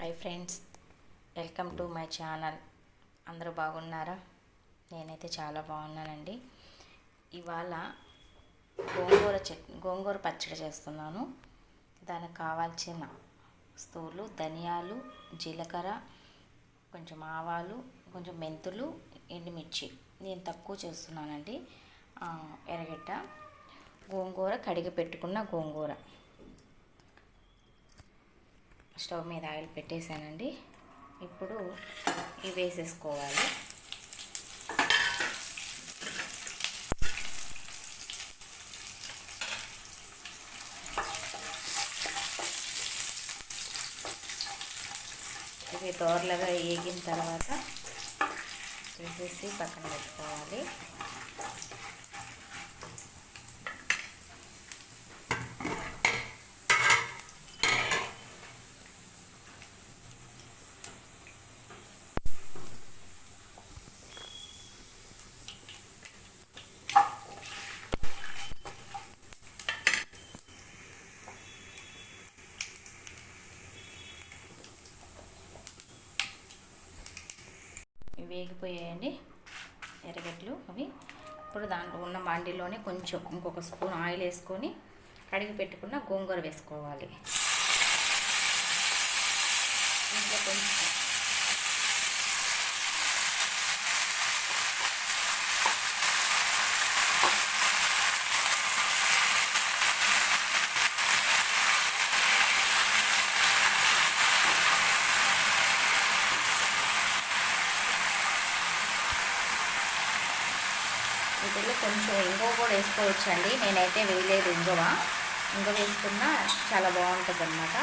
Hi friends welcome to my channel అందరూ బాగున్నారా? నేనైతే చాలా బాగున్నానండి. ఇవాళ గోంగూర చెట్ గోంగూర పచ్చడి చేస్తున్నాను. దానికి కావాల్సిన వస్తువులు ధనియాలు జీలకర్ర కొంచెం ఆవాలు కొంచెం మెంతులు ఎండుమిర్చి. నేను తక్కువ చేస్తున్నానండి. ఎరగడ్డ గోంగూర కడిగి పెట్టుకున్న గోంగూర. స్టవ్ మీద ఆయిల్ పెట్టేశానండి. ఇప్పుడు ఇవి వేసేసుకోవాలి. ఇవి దోరలుగా వేగిన తర్వాత వేసేసి పక్కన పెట్టుకోవాలి. వేగిపోయాయండి. ఎర్రగడ్డలు అవి. ఇప్పుడు దాంట్లో ఉన్న మండిలోనే కొంచెం ఇంకొక స్పూన్ ఆయిల్ వేసుకొని కడిగి పెట్టుకున్న గోంగూర వేసుకోవాలి. ఇంట్లో కొంచెం కొంచెం ఇంగువ కూడా వేసుకోవచ్చండి. నేనైతే వేయలేదు ఇంగువ. ఇంగువ వేసుకున్నా చాలా బాగుంటుంది అనమాట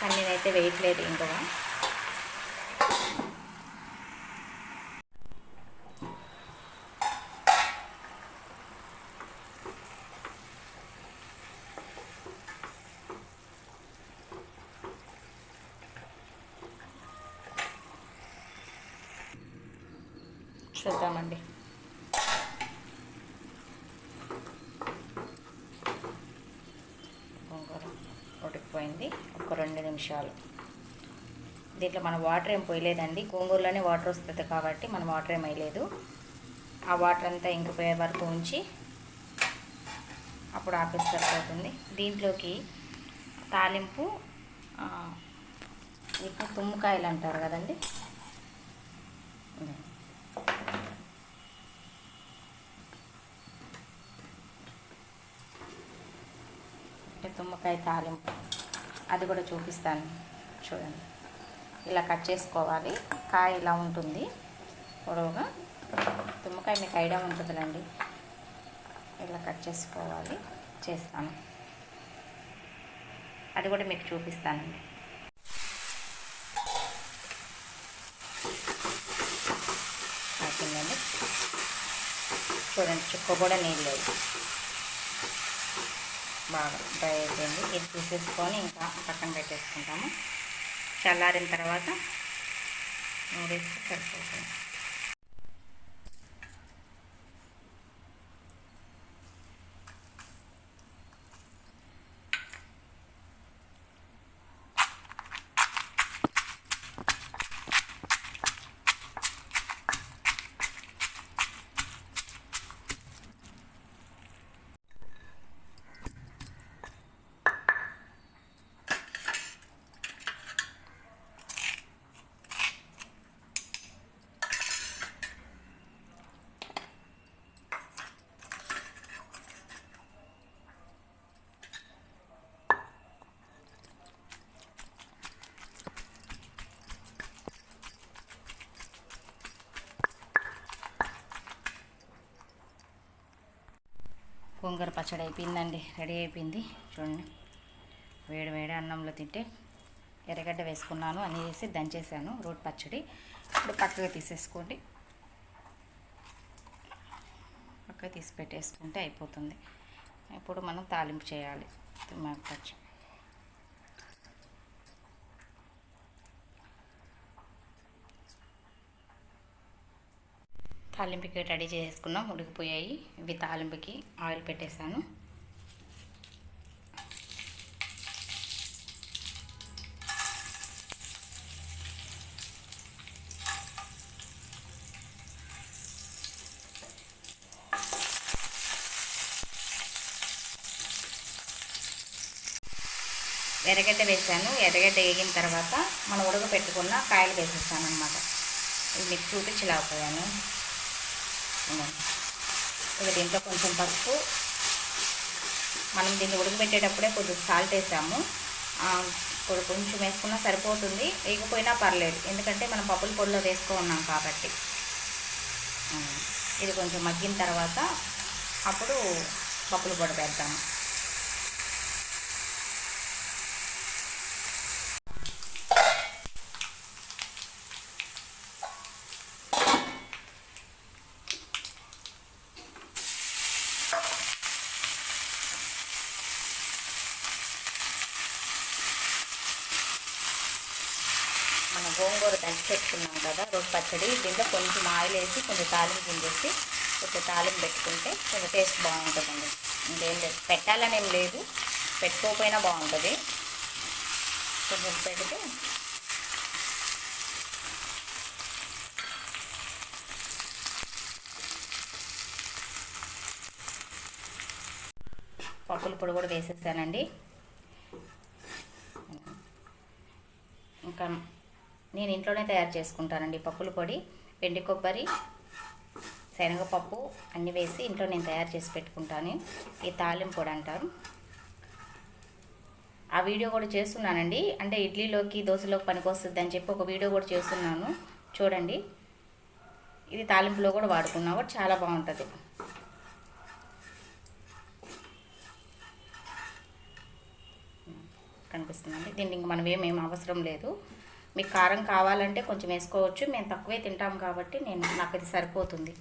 కానీ నేనైతే వేయట్లేదు ఇంగువ. చూద్దామండి గోంగూర ఉడికిపోయింది ఒక రెండు నిమిషాలు. దీంట్లో మనం వాటర్ ఏం పోయలేదండి. గోంగూరలోనే వాటర్ వస్తుంది కాబట్టి మనం వాటర్ ఏం వేయలేదు. ఆ వాటర్ అంతా ఇంకిపోయే వరకు ఉంచి అప్పుడు ఆపేస్తే సరిపోతుంది. దీంట్లోకి తాలింపు ఆ, తుమ్మకాయలు అంటారు కదండి. అంటే తుమ్మకాయ తాలింపు. అది కూడా చూపిస్తాను. చూడండి. ఇలా కట్ చేసుకోవాలి. కాయ ఇలా ఉంటుంది. పొడవుగా. తుమ్మకాయ మీకు ఐడియా ఉంటుందిలేండి. ఇలా కట్ చేసుకోవాలి. చేస్తాను. అది కూడా మీకు చూపిస్తానండి చూడండి చుక్క కూడా నీళ్ళు లేదు బాగా ఫ్రై అయిపోయింది ఇది చూసేసుకొని ఇంకా పక్కన పెట్టేసుకుంటాము. చల్లారిన తర్వాత నూరేసి సరిపోతుంది గోంగూర పచ్చడి అయిపోయిందండి. రెడీ అయిపోయింది. చూడండి. వేడి వేడి అన్నంలో తింటే ఎర్రగడ్డ వేసుకున్నాను అని వేసి దంచేసాను రోడ్ పచ్చడి. ఇప్పుడు పక్కగా తీసేసుకోండి. పక్కగా తీసి పెట్టేసుకుంటే అయిపోతుంది. ఇప్పుడు మనం తాలింపు చేయాలి. తుమ్మాకు పచ్చడి. తాలింపుకి రెడీ చేసుకున్నాం. ఉడికిపోయాయి. ఇవి తాలింపుకి ఆయిల్ పెట్టేశాను. ఎర్రగడ్డ వేసాను. ఎర్రగడ్డ వేగిన తర్వాత మనం ఉడకబెట్టుకున్న కాయలు వేసేస్తాను అనమాట మీకు చూపించలేకపోయాను. ఇక దీంట్లో కొంచెం పసుపు. మనం దీన్ని ఉడకబెట్టేటప్పుడే కొద్దిగా సాల్ట్ వేసాము. ఇప్పుడు కొంచెం వేసుకున్నా సరిపోతుంది. వేయకపోయినా పర్లేదు. ఎందుకంటే మనం పప్పుల పొడిలో వేసుకో ఉన్నాం కాబట్టి. ఇది కొంచెం మగ్గిన తర్వాత అప్పుడు పప్పుల పొడి పెడతాము మనం గోంగూర దంచి పెట్టుకున్నాం కదా రోడ్ పచ్చడి. దీంట్లో కొంచెం ఆయిల్ వేసి కొంచెం తాలింపు గింజేసి కొంచెం తాలింపు పెట్టుకుంటే కొంచెం టేస్ట్ బాగుంటుందండి. ఇంకేం లేదు. పెట్టాలని ఏం లేదు. పెట్టుకోకపోయినా బాగుంటుంది. కొంచెం పెడితే పప్పుల పొడి కూడా వేసేసానండి. ఇంకా నేను ఇంట్లోనే తయారు చేసుకుంటానండి. పప్పుల పొడి వెండి కొబ్బరి శనగపప్పు అన్నీ వేసి ఇంట్లో నేను తయారు చేసి పెట్టుకుంటాను. ఈ తాలింపు పొడి అంటారు. ఆ వీడియో కూడా చేస్తున్నానండి. అంటే ఇడ్లీలోకి దోశలోకి పనికొస్తుంది అని చెప్పి ఒక వీడియో కూడా చేస్తున్నాను. చూడండి. ఇది తాలింపులో కూడా వాడుకున్నా కూడా చాలా బాగుంటుంది. కనిపిస్తుందండి. దీన్ని మనం ఏమేమి అవసరం లేదు. మీకు కారం కావాలంటే కొంచెం వేసుకోవచ్చు. మేము తక్కువే తింటాం కాబట్టి నేను నాకు ఇది సరిపోతుంది.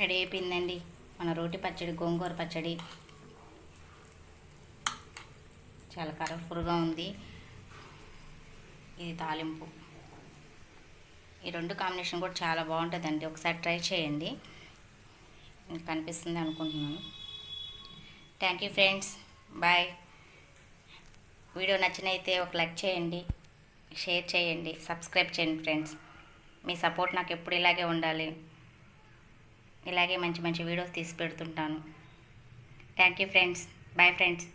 రెడీ అయిపోయిందండి. మన రోటి పచ్చడి గోంగూర పచ్చడి. చాలా కలర్ఫుల్గా ఉంది. ఇది తాలింపు. ఈ రెండు కాంబినేషన్ కూడా చాలా బాగుంటుందండి. ఒకసారి ట్రై చేయండి. కనిపిస్తుంది అనుకుంటున్నాను. Thank you friends bye video నచ్చినైతే ఒక లైక్ చేయండి షేర్ చేయండి సబ్స్క్రైబ్ చేయండి ఫ్రెండ్స్ మీ సపోర్ట్ నాకు ఎప్పుడు ఇలాగే ఉండాలి. ఇలాగే మంచి మంచి వీడియోస్ తీసి పెడుతుంటాను. Thank you friends bye friends